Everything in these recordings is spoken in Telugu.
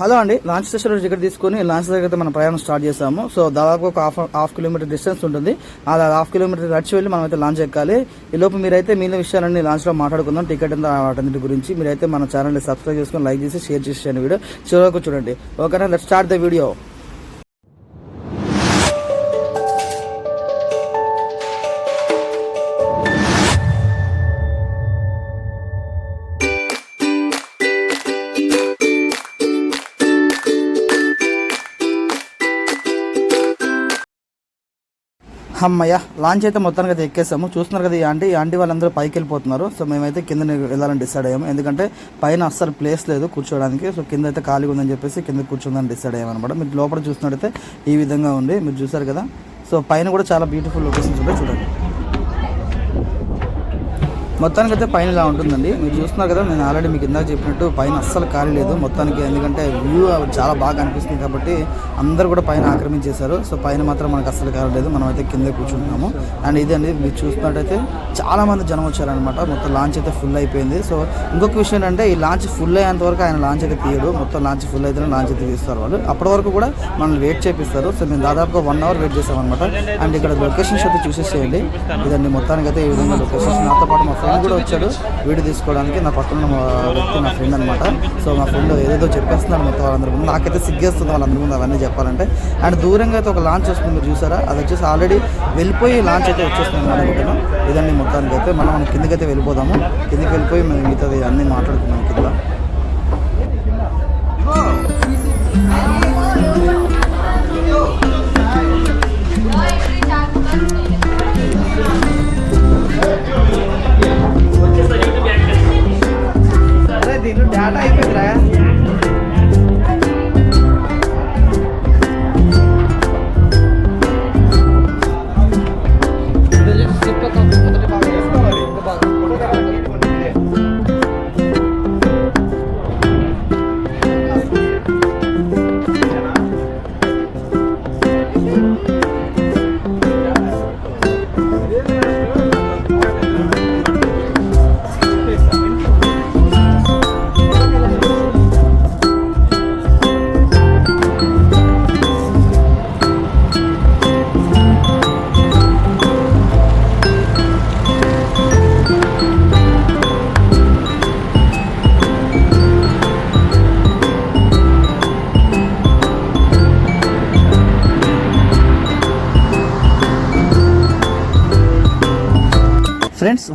హలో అండి లాంచ్ స్టేషన్ నుంచి టికెట్ తీసుకుని లాంచ్ దగ్గర అయితే మనం ప్రయాణం స్టార్ట్ చేసాము సో దాదాపు ఒక హాఫ్ హాఫ్ కిలోమీటర్ డిస్టెన్స్ ఉంటుంది. ఆ హాఫ్ కిలోమీటర్ నడిచి వెళ్ళి మనం అయితే లాంచ్ ఎక్కాలి. ఈ లోపు మీరైతే మిగిలిన విషయాలన్నీ లాంచ్లో మాట్లాడుకుందాం. టికెట్ ఎంత వాటన్నిటి గురించి మీరైతే మన ఛానల్ని సబ్స్క్రైబ్ చేసుకొని లైక్ చేసి షేర్ చేసేయండి వీడియో. చివరకు చూడండి. ఓకేనా లెట్ స్టార్ట్ ద వీడియో అమ్మయ్య లాంచ్ అయితే మొత్తానికి అయితే ఎక్కేసాము. చూస్తున్నారు కదా ఈ ఆంటీ ఈ ఆంటీ వాళ్ళందరూ పైకి వెళ్ళిపోతున్నారు. సో మేమైతే కింద వెళ్ళాలని డిసైడ్ అయ్యాము. ఎందుకంటే పైన అస్సలు ప్లేస్ లేదు కూర్చోడానికి. సో కింద అయితే ఖాళీగా ఉందని చెప్పేసి కింద కూర్చుందని డిసైడ్ అయ్యాము అనమాట మీరు లోపల చూసినట్టయితే ఈ విధంగా ఉంది. మీరు చూసారు కదా? సో పైన కూడా చాలా బ్యూటిఫుల్ లొకేషన్స్ ఉంటాయి. చూడండి. మొత్తానికి అయితే పైన ఇలా ఉంటుందండి. మీరు చూస్తున్నారు కదా నేను ఆల్రెడీ మీకు ఇందాక చెప్పినట్టు పైన అస్సలు ఖాళీ లేదు. మొత్తానికి ఎందుకంటే వ్యూ చాలా బాగా అనిపిస్తుంది కాబట్టి అందరూ కూడా పైన ఆక్రమించేశారు. సో పైన మాత్రం మనకు అస్సలు ఖాళీ లేదు. మనం అయితే కింద కూర్చుంటున్నాము అండ్ ఇది అండి మీరు చూస్తున్నట్టయితే చాలా మంది జనం వచ్చారనమాట మొత్తం లాంచ్ అయితే ఫుల్ అయిపోయింది. సో ఇంకొక విషయం ఏంటంటే ఈ లాంచ్ ఫుల్ అయ్యేంత వరకు ఆయన లాంచ్ అయితే తీయడు. మొత్తం లాంచ్ ఫుల్ అయితేనే లాంచ్ అయితే తీస్తారు వాళ్ళు. అప్పటి వరకు కూడా మనల్ని వెయిట్ చేపిస్తారు. సో మేము దాదాపుగా వన్ అవర్ వెయిట్ చేసాం అనమాట అండ్ ఇక్కడ లొకేషన్స్ అయితే చూసేసేయండి. ఇదండి మొత్తానికి అయితే ఈ విధంగా లొకేషన్స్ నాతో పాటు మా ఫ్రెండ్ కూడా వచ్చాడు. వీడియో తీసుకోవడానికి నా పక్కన వ్యక్తి నా ఫ్రెండ్ అనమాట సో మా ఫ్రెండ్ ఏదేదో చెప్పేస్తున్నాడు మొత్తం వాళ్ళందరి ముందు. నాకైతే సిగ్గేస్తుంది వాళ్ళందరి ముందు అవన్నీ చెప్పాలంటే. అండ్ దూరంగా అయితే ఒక లాంచ్ వస్తుంది మీరు చూసారా? అది వచ్చేసి ఆల్రెడీ వెళ్ళిపోయి లాంచ్ అయితే వచ్చేస్తుంది అనుకుంటున్నాం ఇదండి మొత్తానికి అయితే మనం మనం కిందకైతే వెళ్ళిపోదాము. కిందకి వెళ్ళిపోయి మేము మిగతాది అన్నీ మాట్లాడుకున్నాం కింద. దీని దీంట్లో డేటా అయిపోయిందిరా.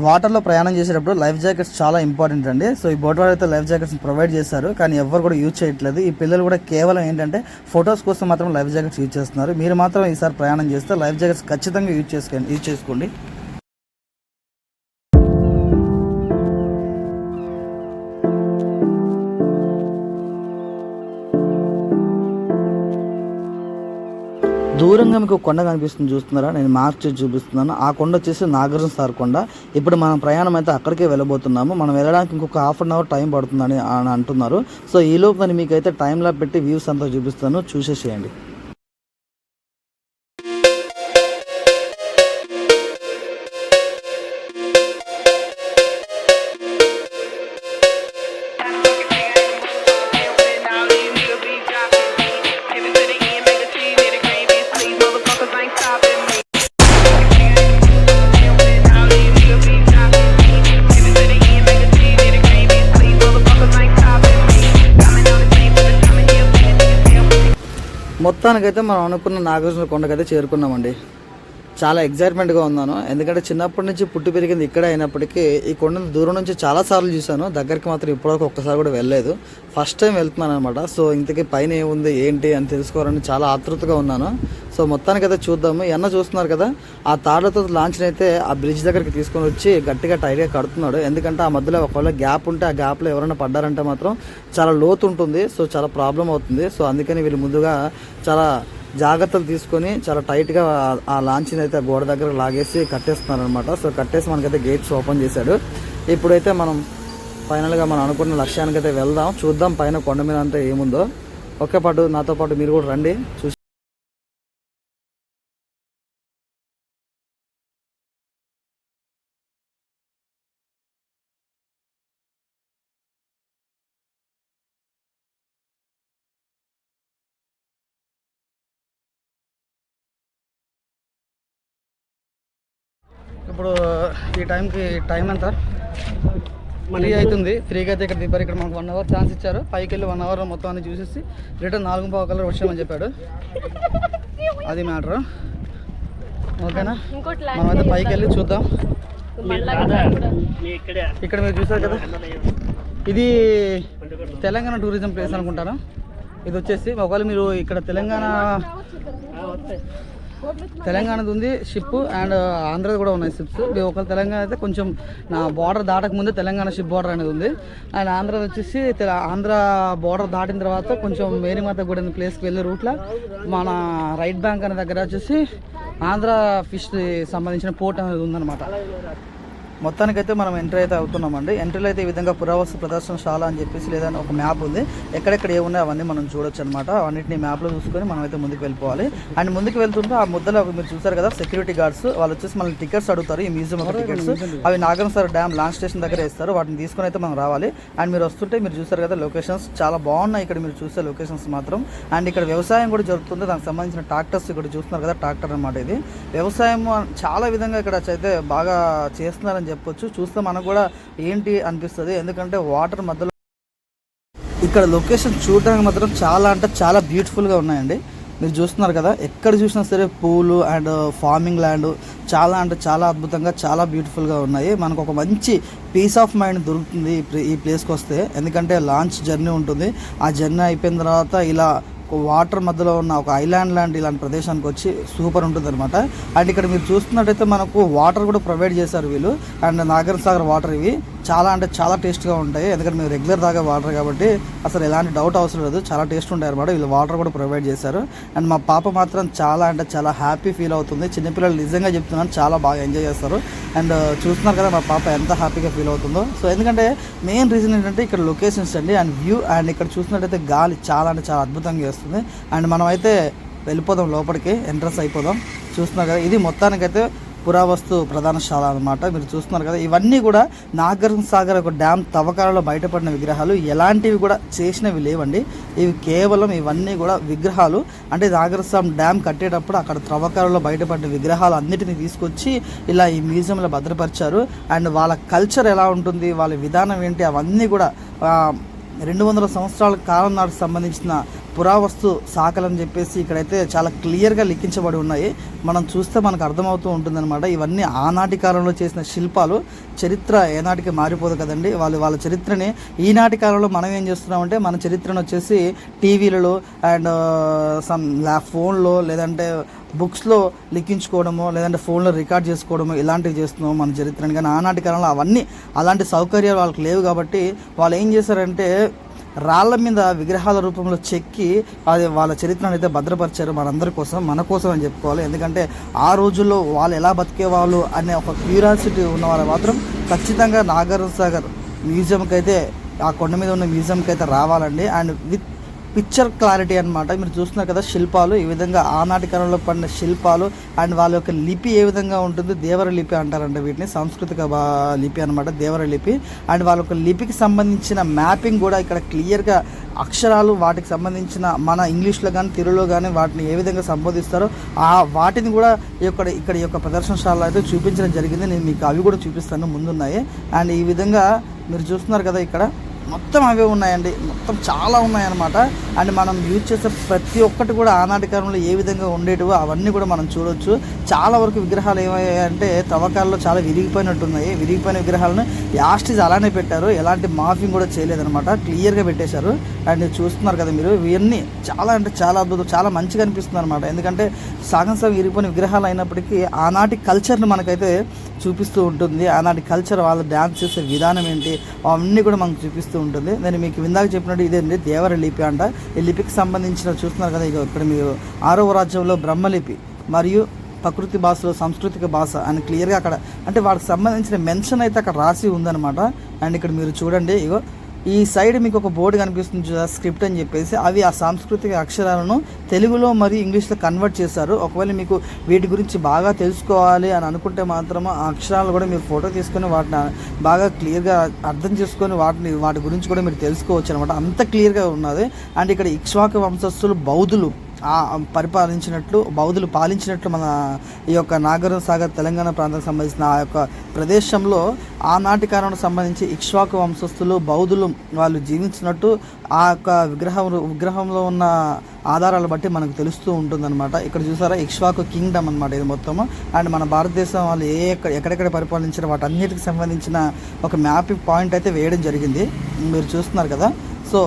వాటర్లో ప్రయాణం చేసేటప్పుడు లైఫ్ జాకెట్స్ చాలా ఇంపార్టెంట్ అండి. సో ఈ బోట్ వాళ్ళు అయితే లైఫ్ జాకెట్స్ ప్రొవైడ్ చేశారు. కానీ ఎవరు కూడా యూజ్ చేయట్లేదు. ఈ పిల్లలు కూడా కేవలం ఏంటంటే ఫొటోస్ కోసం మాత్రం లైఫ్ జాకెట్స్ యూజ్ చేస్తున్నారు. మీరు మాత్రం ఈసారి ప్రయాణం చేస్తే లైఫ్ జాకెట్స్ ఖచ్చితంగా యూజ్ చేసుకోండి. యూజ్ చేసుకోండి. ఎదురుగా మీకు కొండ కనిపిస్తుంది చూస్తున్నారా? నేను మార్క్ చేసి చూపిస్తున్నాను. ఆ కొండ వచ్చేసి నాగార్జున సార్ కొండ. ఇప్పుడు మనం ప్రయాణం అయితే అక్కడికే వెళ్ళబోతున్నాము. మనం వెళ్ళడానికి ఇంకొక హాఫ్ అన్ అవర్ టైం పడుతుందని అని అంటున్నారు. సో ఈ లోపు నేను మీకు అయితే టైంలో పెట్టి వ్యూస్ అంతా చూపిస్తాను. చూసేసేయండి. మొత్తానికైతే మనం అనుకున్న నాగార్జున కొండకైతే చేరుకున్నామండి. చాలా ఎగ్జైట్మెంట్గా ఉన్నాను. ఎందుకంటే చిన్నప్పటి నుంచి పుట్టి పెరిగింది ఇక్కడే అయినప్పటికీ ఈ కొండను దూరం నుంచి చాలా సార్లు చూశాను. దగ్గరికి మాత్రం ఇప్పటివరకు ఒక్కసారి కూడా వెళ్ళలేదు. ఫస్ట్ టైం వెళ్తున్నాను అనమాట సో ఇంతకీ పైన ఏముంది ఏంటి అని తెలుసుకోవాలని చాలా ఆతృతగా ఉన్నాను. సో మొత్తానికి అయితే చూద్దాము. ఎన్న చూస్తున్నారు కదా ఆ తాళ్ళతో లాంచ్ని అయితే ఆ బ్రిడ్జ్ దగ్గరికి తీసుకొని వచ్చి గట్టిగా టైట్గా కడుతున్నాడు. ఎందుకంటే ఆ మధ్యలో ఒకవేళ గ్యాప్ ఉంటే ఆ గ్యాప్లో ఎవరైనా పడ్డారంటే మాత్రం చాలా లోతు ఉంటుంది. సో చాలా ప్రాబ్లం అవుతుంది. సో అందుకని వీళ్ళు ముందుగా చాలా జాగ్రత్తలు తీసుకొని చాలా టైట్గా ఆ లాంచ్ని అయితే గోడ దగ్గర లాగేసి కట్టేస్తున్నారనమాట సో కట్టేసి మనకైతే గేట్స్ ఓపెన్ చేశాడు. ఇప్పుడైతే మనం ఫైనల్గా మనం అనుకున్న లక్ష్యానికి అయితే వెళ్దాం. చూద్దాం పైన కొండ మీద అంతా ఏముందో. ఒకే పాటు నాతో పాటు మీరు కూడా రండి. చూసి ఇప్పుడు ఈ టైంకి టైం ఎంత? త్రీ అవుతుంది. త్రీకి అయితే ఇక్కడ దింపారు ఇక్కడ మనకు వన్ అవర్ ఛాన్స్ ఇచ్చారు. పైకి వెళ్ళి వన్ అవర్ మొత్తం అన్ని చూసేసి రిటర్న్ నాలుగు పావు కలర్ వచ్చామని చెప్పాడు. అది మ్యాటర్ ఓకేనా? మనమైతే పైకి వెళ్ళి చూద్దాం. మళ్ళా ఇక్కడే. ఇక్కడ మీరు చూసారు కదా? ఇది తెలంగాణ టూరిజం ప్లేస్ అనుకుంటాను ఇది వచ్చేసి ఒకవేళ మీరు ఇక్కడ తెలంగాణ తెలంగాణది ఉంది షిప్ అండ్ uh, ఆంధ్రది కూడా ఉన్నాయి షిప్స్ ఒకవేళ తెలంగాణ అయితే కొంచెం నా బార్డర్ దాటక ముందే తెలంగాణ షిప్ బార్డర్ అనేది ఉంది. అండ్ ఆంధ్ర వచ్చేసి తెల- ఆంధ్ర బార్డర్ దాటిన తర్వాత కొంచెం మేరీమాత గుడి ప్లేస్కి వెళ్ళే రూట్లో మన రైట్ బ్యాంక్ అనే దగ్గర వచ్చేసి ఆంధ్ర ఫిష్ సంబంధించిన పోర్ట్ అనేది ఉందన్నమాట. మొత్తానికైతే మనం ఎంట్రీ అయితే అవుతున్నామండి. ఎంట్రీలో అయితే ఈ విధంగా పురావస్తు ప్రదర్శనశాల అని చెప్పేసి లేదా ఒక మ్యాప్ ఉంది. ఎక్కడెక్కడ ఏమున్నాయి అవన్నీ మనం చూడొచ్చు అనమాట అవన్నింటిని మ్యాప్లో చూసుకొని మనం అయితే ముందుకు వెళ్ళిపోవాలి. అండ్ ముందుకు వెళ్తుంటే ఆ ముద్దలో మీరు చూసారు కదా సెక్యూరిటీ గార్డ్స్ వాళ్ళు వచ్చేసి మనల్ని టికెట్స్ అడుగుతారు. ఈ మ్యూజియం యొక్క టికెట్స్ అవి నాగం సార్ డ్యామ్ లాంచ్ స్టేషన్ దగ్గర ఇస్తారు వాటిని తీసుకొని అయితే మనం రావాలి. అండ్ మీరు వస్తుంటే మీరు చూసారు కదా లొకేషన్స్ చాలా బాగున్నాయి ఇక్కడ మీరు చూసే లొకేషన్స్ మాత్రం. అండ్ ఇక్కడ వ్యవసాయం కూడా జరుగుతుంది దానికి సంబంధించిన ట్రాక్టర్స్ ఇక్కడ చూస్తున్నారు కదా ట్రాక్టర్ అనమాట ఇది. వ్యవసాయం చాలా విధంగా ఇక్కడ అయితే బాగా చేస్తున్నారని చెప్పొచ్చు. చూస్తే మనకు కూడా ఏంటి అనిపిస్తుంది? ఎందుకంటే వాటర్ మధ్యలో ఇక్కడ లొకేషన్ చూడడానికి మాత్రం చాలా అంటే చాలా బ్యూటిఫుల్గా ఉన్నాయండి. మీరు చూస్తున్నారు కదా ఎక్కడ చూసినా సరే పూలు అండ్ ఫార్మింగ్ ల్యాండ్ చాలా అంటే చాలా అద్భుతంగా చాలా బ్యూటిఫుల్గా ఉన్నాయి. మనకు ఒక మంచి పీస్ ఆఫ్ మైండ్ దొరుకుతుంది ఈ ప్లేస్కి వస్తే. ఎందుకంటే లాంచ్ జర్నీ ఉంటుంది. ఆ జర్నీ అయిపోయిన తర్వాత ఇలా వాటర్ మధ్యలో ఉన్న ఒక ఐలాండ్ లాంటి ఇలాంటి ప్రదేశానికి వచ్చి సూపర్ ఉంటుంది అనమాట అండ్ ఇక్కడ మీరు చూస్తున్నట్టయితే మనకు వాటర్ కూడా ప్రొవైడ్ చేశారు వీళ్ళు. అండ్ నాగర్ సాగర్ వాటర్ ఇవి. చాలా అంటే చాలా టేస్ట్గా ఉంటాయి. ఎందుకంటే మేము రెగ్యులర్ దాకా వాటర్ కాబట్టి అసలు ఎలాంటి డౌట్ అవసరం లేదు. చాలా టేస్ట్ ఉంటాయి అనమాట వీళ్ళు వాటర్ కూడా ప్రొవైడ్ చేశారు. అండ్ మా పాప మాత్రం చాలా అంటే చాలా హ్యాపీ ఫీల్ అవుతుంది. చిన్నపిల్లలు నిజంగా చెప్తున్నాను చాలా బాగా ఎంజాయ్ చేస్తారు. అండ్ చూస్తున్నారు కదా మా పాప ఎంత హ్యాపీగా ఫీల్ అవుతుందో. సో ఎందుకంటే మెయిన్ రీజన్ ఏంటంటే ఇక్కడ లొకేషన్స్ అండి. అండ్ వ్యూ అండ్ ఇక్కడ చూసినట్టయితే గాలి చాలా అంటే చాలా అద్భుతంగా వేస్తుంది అండ్ మనమైతే వెళ్ళిపోదాం లోపలికి ఎంట్రన్స్ అయిపోదాం. చూస్తున్నారు కదా ఇది మొత్తానికైతే పురావస్తు ప్రధానశాల అనమాట మీరు చూస్తున్నారు కదా ఇవన్నీ కూడా నాగార్జున సాగర్ ఒక డ్యామ్ తవ్వకాలలో బయటపడిన విగ్రహాలు. ఎలాంటివి కూడా చేసినవి లేవండి. ఇవి కేవలం ఇవన్నీ కూడా విగ్రహాలు. అంటే నాగరస్వామి డ్యామ్ కట్టేటప్పుడు అక్కడ త్రవ్వకాలలో బయటపడిన విగ్రహాలు అన్నిటిని తీసుకొచ్చి ఇలా ఈ మ్యూజియంలో భద్రపరిచారు. అండ్ వాళ్ళ కల్చర్ ఎలా ఉంటుంది వాళ్ళ విధానం ఏంటి అవన్నీ కూడా రెండు వందల సంవత్సరాల కాలం నాటికి సంబంధించిన పురావస్తు శాఖలని చెప్పేసి ఇక్కడైతే చాలా క్లియర్గా లిఖించబడి ఉన్నాయి. మనం చూస్తే మనకు అర్థమవుతూ ఉంటుందన్నమాట. ఇవన్నీ ఆనాటి కాలంలో చేసిన శిల్పాలు చరిత్ర ఏనాటికి మారిపోదు కదండి. వాళ్ళు వాళ్ళ చరిత్రని ఈనాటి కాలంలో మనం ఏం చేస్తున్నామంటే మన చరిత్రను వచ్చేసి టీవీలలో అండ్ సమ్ లా ఫోన్లో లేదంటే బుక్స్లో లిఖించుకోవడమో లేదంటే ఫోన్లో రికార్డ్ చేసుకోవడమో ఇలాంటివి చేస్తున్నాం మన చరిత్రని. కానీ ఆనాటి కాలంలో అవన్నీ అలాంటి సౌకర్యాలు వాళ్ళకి లేవు కాబట్టి వాళ్ళు ఏం చేశారంటే రాళ్ళ మీద విగ్రహాల రూపంలో చెక్కి అది వాళ్ళ చరిత్రను అయితే భద్రపరిచారు మనందరి కోసం మన కోసం అని చెప్పుకోవాలి. ఎందుకంటే ఆ రోజుల్లో వాళ్ళు ఎలా బతికేవాళ్ళు అనే ఒక క్యూరియాసిటీ ఉన్న వాళ్ళు మాత్రం ఖచ్చితంగా నాగార్జున సాగర్ మ్యూజియంకి అయితే ఆ కొండ మీద ఉన్న మ్యూజియంకి అయితే రావాలండి. అండ్ విత్ పిక్చర్ క్లారిటీ అనమాట మీరు చూస్తున్నారు కదా శిల్పాలు ఈ విధంగా ఆనాటి కాలంలో పడిన శిల్పాలు అండ్ వాళ్ళ యొక్క లిపి ఏ విధంగా ఉంటుంది దేవర లిపి అంటారంట వీటిని సాంస్కృతిక లిపి అనమాట దేవర లిపి. అండ్ వాళ్ళ యొక్క లిపికి సంబంధించిన మ్యాపింగ్ కూడా ఇక్కడ క్లియర్గా అక్షరాలు వాటికి సంబంధించిన మన ఇంగ్లీష్లో కానీ తెలుగులో కానీ వాటిని ఏ విధంగా సంబోధిస్తారో ఆ వాటిని కూడా ఇక్కడ ఇక్కడ ఈ యొక్క ప్రదర్శనశాలలో అయితే చూపించడం జరిగింది. నేను మీకు అవి కూడా చూపిస్తాను ముందున్నాయి. అండ్ ఈ విధంగా మీరు చూస్తున్నారు కదా ఇక్కడ. మొత్తం అవే ఉన్నాయండి. మొత్తం చాలా ఉన్నాయన్నమాట. అండ్ మనం యూజ్ చేసే ప్రతి ఒక్కటి కూడా ఆనాటి కాలంలో ఏ విధంగా ఉండేటివో అవన్నీ కూడా మనం చూడొచ్చు. చాలా వరకు విగ్రహాలు ఏమయ్యాయంటే తవ్వకాల్లో చాలా విరిగిపోయినట్టు ఉన్నాయి విరిగిపోయిన విగ్రహాలను యాస్టిజ్ అలానే పెట్టారు. ఎలాంటి మాఫింగ్ కూడా చేయలేదన్నమాట. క్లియర్గా పెట్టేశారు. అండ్ చూస్తున్నారు కదా మీరు ఇవన్నీ చాలా అంటే చాలా అద్భుతం చాలా మంచిగా అనిపిస్తుంది అనమాట ఎందుకంటే సగం సగం విరిగిపోయిన విగ్రహాలు అయినప్పటికీ ఆనాటి కల్చర్ని మనకైతే చూపిస్తూ ఉంటుంది. ఆనాటి కల్చర్ వాళ్ళు డ్యాన్స్ చేసే విధానం ఏంటి? అవన్నీ కూడా మనకు చూపిస్తూ ఉంటుంది. నేను మీకు ఇందాక చెప్పినట్టు ఇదేంటి దేవర లిపి అంట. ఈ లిపికి సంబంధించిన చూస్తున్నారు కదా ఇక ఇక్కడ మీరు ఆరవ రాజ్యంలో బ్రహ్మలిపి మరియు ప్రకృతి భాషలో సాంస్కృతిక భాష అని క్లియర్గా అక్కడ అంటే వాటికి సంబంధించిన మెన్షన్ అయితే అక్కడ రాసి ఉందన్నమాట. అండ్ ఇక్కడ మీరు చూడండి ఇగో ఈ సైడ్ మీకు ఒక బోర్డు కనిపిస్తుంది చూదా స్క్రిప్ట్ అని చెప్పేసి. అవి ఆ సాంస్కృతిక అక్షరాలను తెలుగులో మరియు ఇంగ్లీష్లో కన్వర్ట్ చేశారు. ఒకవేళ మీకు వీటి గురించి బాగా తెలుసుకోవాలి అని అనుకుంటే మాత్రం ఆ అక్షరాలు కూడా మీరు ఫోటో తీసుకొని వాటిని బాగా క్లియర్గా అర్థం చేసుకొని వాటిని వాటి గురించి కూడా మీరు తెలుసుకోవచ్చు అనమాట. అంత క్లియర్గా ఉన్నది. అండ్ ఇక్కడ ఇక్ష్వాక వంశస్థులు బౌద్ధులు. పరిపాలించినట్లు బౌద్ధులు పాలించినట్లు మన ఈ యొక్క నాగార్జున సాగర్ తెలంగాణ ప్రాంతానికి సంబంధించిన ఆ యొక్క ప్రదేశంలో ఆనాటి కాలంలో సంబంధించి ఇక్ష్వాకు వంశస్థులు బౌద్ధులు వాళ్ళు జీవించినట్టు ఆ యొక్క విగ్రహం విగ్రహంలో ఉన్న ఆధారాలు బట్టి మనకు తెలుస్తూ ఉంటుందన్నమాట. ఇక్కడ చూసారా ఇక్ష్వాకు కింగ్డమ్ అనమాట ఇది మొత్తము అండ్ మన భారతదేశం వాళ్ళు ఏ ఎక్కడ ఎక్కడెక్కడ పరిపాలించిన వాటన్నిటికి సంబంధించిన ఒక మ్యాపింగ్ పాయింట్ అయితే వేయడం జరిగింది. మీరు చూస్తున్నారు కదా. సో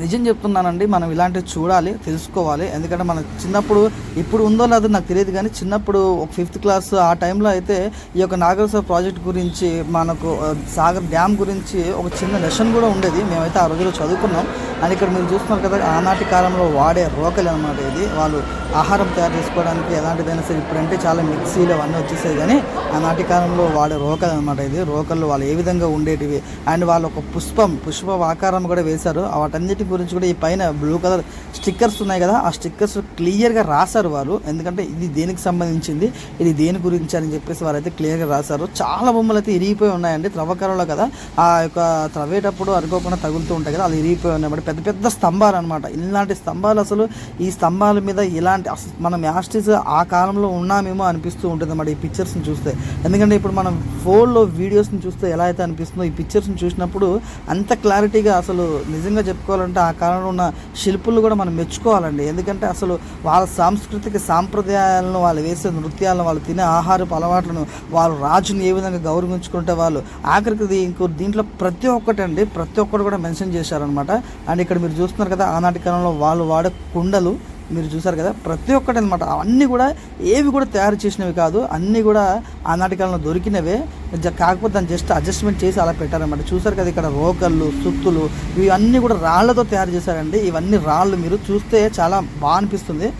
నిజం చెప్తున్నానండి మనం ఇలాంటివి చూడాలి తెలుసుకోవాలి. ఎందుకంటే మనం చిన్నప్పుడు ఇప్పుడు ఉందో లేదో నాకు తెలియదు కానీ చిన్నప్పుడు ఒక ఫిఫ్త్ క్లాస్ ఆ టైంలో అయితే ఈ యొక్క నాగరస ప్రాజెక్ట్ గురించి మనకు సాగర్ డ్యామ్ గురించి ఒక చిన్న లెషన్ కూడా ఉండేది. మేమైతే ఆ రోజుల్లో చదువుకున్నాం. అండ్ ఇక్కడ మీరు చూస్తున్నారు కదా ఆనాటి కాలంలో వాడే రోకలి అనమాట ఇది. వాళ్ళు ఆహారం తయారు చేసుకోవడానికి ఎలాంటిదైనా సరే ఇప్పుడంటే చాలా మిక్సీలు అవన్నీ వచ్చేసాయి కానీ ఆనాటి కాలంలో వాడే రోకలు అనమాట ఇది. రోకళ్ళు వాళ్ళు ఏ విధంగా ఉండేటివి? అండ్ వాళ్ళు ఒక పుష్పం పుష్ప ఆకారం కూడా వేశారు. వాటన్నిటి గురించి కూడా ఈ పైన బ్లూ కలర్ స్టిక్కర్స్ ఉన్నాయి కదా ఆ స్టిక్కర్స్ క్లియర్గా రాశారు వారు. ఎందుకంటే ఇది దేనికి సంబంధించింది ఇది దేని గురించి అని చెప్పేసి వారైతే క్లియర్గా రాశారు. చాలా బొమ్మలు అయితే ఇరిగిపోయి ఉన్నాయండి త్రవ్వకరంలో కదా. ఆ యొక్క త్రవ్వేటప్పుడు అనుకోకుండా తగులుతూ ఉంటాయి కదా అది ఇరిగిపోయి ఉన్నాయి పెద్ద పెద్ద స్తంభాలు అనమాట ఇలాంటి స్తంభాలు అసలు ఈ స్తంభాల మీద ఇలాంటి అసలు మనం యాస్టిస్ ఆ కాలంలో ఉన్నామేమో అనిపిస్తూ ఉంటుంది అన్నమాట ఈ పిక్చర్స్ని చూస్తే. ఎందుకంటే ఇప్పుడు మనం ఫోన్లో వీడియోస్ని చూస్తే ఎలా అయితే అనిపిస్తుందో ఈ పిక్చర్స్ని చూసినప్పుడు అంత క్లారిటీగా అసలు నిజంగా చెప్పుకోవాలంటే ఆ కాలంలో ఉన్న శిల్పులు కూడా మనం మెచ్చుకోవాలండి. ఎందుకంటే అసలు వాళ్ళ సాంస్కృతిక సాంప్రదాయాలను వాళ్ళు వేసే నృత్యాలను వాళ్ళు తినే ఆహారపు అలవాట్లను వాళ్ళు రాజుని ఏ విధంగా గౌరవించుకుంటే వాళ్ళు ఆఖరికి ఇంకో దీంట్లో ప్రతి ఒక్కటి అండి ప్రతి ఒక్కటి కూడా మెన్షన్ చేశారనమాట అండ్ ఇక్కడ మీరు చూస్తున్నారు కదా ఆనాటి కాలంలో వాళ్ళు వాడే కుండలు మీరు చూసారు కదా ప్రతి ఒక్కటి అనమాట అవన్నీ కూడా ఏవి కూడా తయారు చేసినవి కాదు అన్నీ కూడా ఆనాటి కాలంలో దొరికినవే. జ- కాకపోతే దాన్ని జస్ట్ అడ్జస్ట్మెంట్ చేసి అలా పెట్టారనమాట. చూసారు కదా ఇక్కడ రోకళ్ళు సుత్తులు ఇవన్నీ కూడా రాళ్ళతో తయారు చేశారండి. ఇవన్నీ రాళ్ళు మీరు చూస్తే చాలా బాగా అనిపిస్తుంది.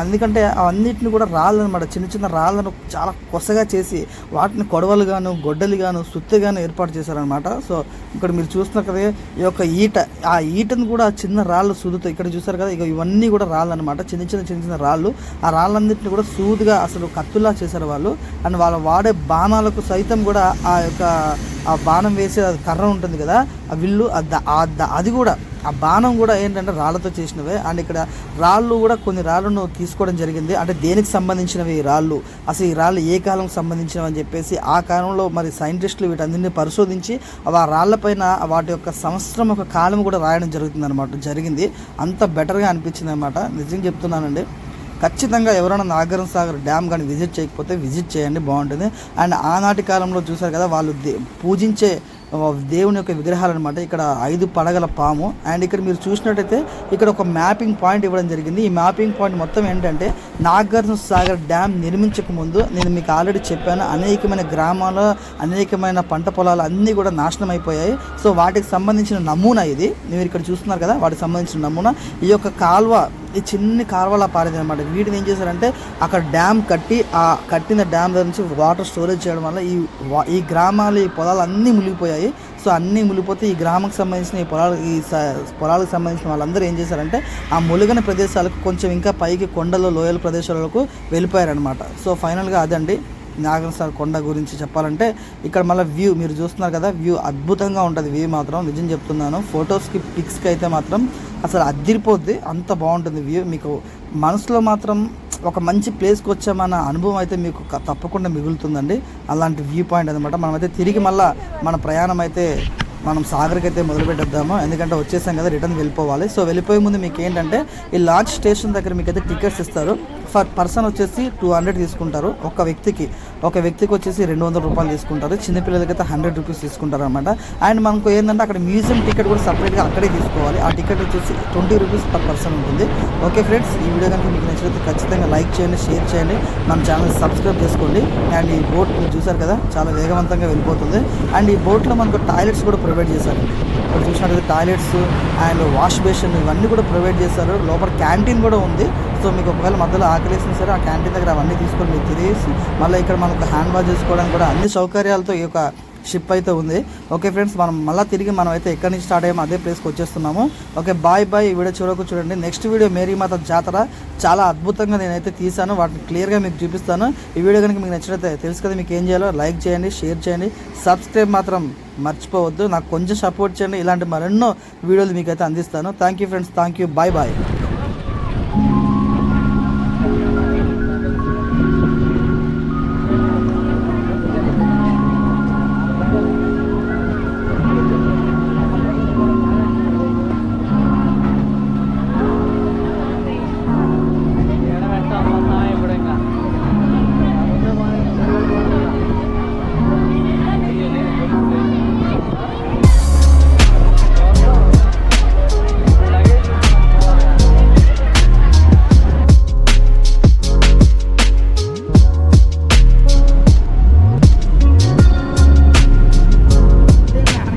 ఎందుకంటే అవన్నిటిని కూడా రాళ్ళు అనమాట చిన్న చిన్న రాళ్ళను చాలా కొసగా చేసి వాటిని కొడవలుగాను గొడ్డలిగాను సుత్తిగాను ఏర్పాటు చేశారనమాట. సో ఇక్కడ మీరు చూస్తున్నారు కదా ఈ యొక్క ఈట ఆ ఈటను కూడా చిన్న రాళ్ళు సూదుతో ఇక్కడ చూసారు కదా ఇక ఇవన్నీ కూడా రాళ్ళు అనమాట చిన్న చిన్న చిన్న చిన్న రాళ్ళు. ఆ రాళ్ళన్నింటిని కూడా సూదుగా అసలు కత్తులా చేశారు వాళ్ళు. అండ్ వాళ్ళు వాడే బాణాలకు సైతం కూడా ఆ యొక్క ఆ బాణం వేసే కర్ర ఉంటుంది కదా ఆ విల్లు ఆ ద- అది కూడా ఆ బాణం కూడా ఏంటంటే రాళ్ళతో చేసినవే. అండ్ ఇక్కడ రాళ్ళు కూడా కొన్ని రాళ్ళను తీసుకోవడం జరిగింది. అంటే దేనికి సంబంధించినవి ఈ రాళ్ళు? అసలు ఈ రాళ్ళు ఏ కాలంకి సంబంధించినవి అని చెప్పేసి ఆ కాలంలో మరి సైంటిస్టులు వీటన్నింటిని పరిశోధించి ఆ రాళ్ళపైన వాటి యొక్క సంవత్సరం ఒక కాలం కూడా రాయడం జరుగుతుంది అనమాట జరిగింది. అంత బెటర్గా అనిపించింది అనమాట నిజంగా చెప్తున్నానండి. ఖచ్చితంగా ఎవరైనా నాగరం సాగర్ డ్యామ్ కానీ విజిట్ చేయకపోతే విజిట్ చేయండి బాగుంటుంది. అండ్ ఆనాటి కాలంలో చూసారు కదా వాళ్ళు పూజించే దేవుని యొక్క విగ్రహాలు అనమాట ఇక్కడ ఐదు పడగల పాము. అండ్ ఇక్కడ మీరు చూసినట్టయితే ఇక్కడ ఒక మ్యాపింగ్ పాయింట్ ఇవ్వడం జరిగింది. ఈ మ్యాపింగ్ పాయింట్ మొత్తం ఏంటంటే నాగార్జున సాగర్ డ్యామ్ నిర్మించక ముందు నేను మీకు ఆల్రెడీ చెప్పాను అనేకమైన గ్రామాలు అనేకమైన పంట పొలాలు అన్నీ కూడా నాశనం అయిపోయాయి. సో వాటికి సంబంధించిన నమూనా ఇది. మీరు ఇక్కడ చూస్తున్నారు కదా వాటికి సంబంధించిన నమూనా. ఈ యొక్క కాల్వ ఈ చిన్ని కాలువలా పారింది అనమాట వీటిని ఏం చేశారంటే అక్కడ డ్యామ్ కట్టి ఆ కట్టిన డ్యామ్ దగ్గర నుంచి వాటర్ స్టోరేజ్ చేయడం వల్ల ఈ వా- ఈ గ్రామాలు ఈ పొలాలు అన్నీ మునిగిపోయాయి. సో అన్నీ మునిగిపోతే ఈ గ్రామకు సంబంధించిన ఈ పొలాలు ఈ స- పొలాలకు సంబంధించిన వాళ్ళందరూ ఏం చేశారంటే ఆ ములుగని ప్రదేశాలకు కొంచెం ఇంకా పైకి కొండలు లోయల ప్రదేశాలకు వెళ్ళిపోయారనమాట సో ఫైనల్గా అదండి. నాగర్ కొండ గురించి చెప్పాలంటే ఇక్కడ మళ్ళీ వ్యూ మీరు చూస్తున్నారు కదా వ్యూ అద్భుతంగా ఉంటుంది వ్యూ మాత్రం నిజం చెప్తున్నాను. ఫొటోస్కి పిక్స్కి అయితే మాత్రం అసలు అద్దిరిపోద్ది అంత బాగుంటుంది వ్యూ. మీకు మనసులో మాత్రం ఒక మంచి ప్లేస్కి వచ్చామన్న అనుభవం అయితే మీకు తప్పకుండా మిగులుతుందండి. అలాంటి వ్యూ పాయింట్ అనమాట మనమైతే తిరిగి మళ్ళీ మన ప్రయాణం అయితే మనం సాగర్కి అయితే మొదలుపెట్టేద్దాము ఎందుకంటే వచ్చేసాం కదా రిటర్న్ వెళ్ళిపోవాలి. సో వెళ్ళిపోయే ముందు మీకు ఏంటంటే ఈ లాంచ్ స్టేషన్ దగ్గర మీకు అయితే టికెట్స్ ఇస్తారు. ఫర్ పర్సన్ వచ్చేసి టూ హండ్రెడ్ తీసుకుంటారు. ఒక వ్యక్తికి ఒక వ్యక్తికి వచ్చేసి రెండు వందల రూపాయలు తీసుకుంటారు. చిన్నపిల్లలకి అయితే హండ్రెడ్ రూపీస్ తీసుకుంటారు అనమాట అండ్ మనకు ఏంటంటే అక్కడ మ్యూజియం టికెట్ కూడా సపరేట్గా అక్కడే తీసుకోవాలి. ఆ టికెట్ వచ్చేసి ట్వంటీ రూపీస్ పర్ పర్సన్ ఉంటుంది. ఓకే ఫ్రెండ్స్ ఈ వీడియో కనుక మీకు నచ్చినట్లయితే ఖచ్చితంగా లైక్ చేయండి షేర్ చేయండి. మన ఛానల్ సబ్స్క్రైబ్ చేసుకోండి. అండ్ ఈ బోట్ మీరు చూసారు కదా చాలా వేగవంతంగా వెళ్ళిపోతుంది. అండ్ ఈ బోట్లో మనకు టాయిలెట్స్ కూడా ప్రొవైడ్ చేశారు. ఇక్కడ చూసినట్లయితే టాయిలెట్స్ అండ్ వాష్ బేసిన్ ఇవన్నీ కూడా ప్రొవైడ్ చేశారు. లోపల క్యాంటీన్ కూడా ఉంది. సో మీకు ఒకవేళ మధ్యలో ఆకలేసిన సరే ఆ క్యాంటీన్ దగ్గర అవన్నీ తీసుకొని మీరు తిరిగేసి మళ్ళీ ఇక్కడ మనకు హ్యాండ్ వాష్ చేసుకోవడానికి కూడా అన్ని సౌకర్యాలతో ఈ యొక్క షిప్ అయితే ఉంది. ఓకే ఫ్రెండ్స్ మనం మళ్ళీ తిరిగి మనం అయితే ఎక్కడి నుంచి స్టార్ట్ అయ్యాము అదే ప్లేస్కి వచ్చేస్తున్నాము. ఓకే బాయ్ బాయ్ ఈ వీడియో చూడకు చూడండి. నెక్స్ట్ వీడియో మేరీమాత జాతర చాలా అద్భుతంగా నేనైతే తీసాను వాటిని క్లియర్గా మీకు చూపిస్తాను. ఈ వీడియో కనుక మీకు నచ్చినట్లయితే తెలుసు కదా మీకు ఏం చేయాలో లైక్ చేయండి షేర్ చేయండి. సబ్స్క్రైబ్ మాత్రం మర్చిపోవద్దు. నాకు కొంచెం సపోర్ట్ చేయండి. ఇలాంటి మరెన్నో వీడియోలు మీకైతే అందిస్తాను. Thank you friends thank you bye bye.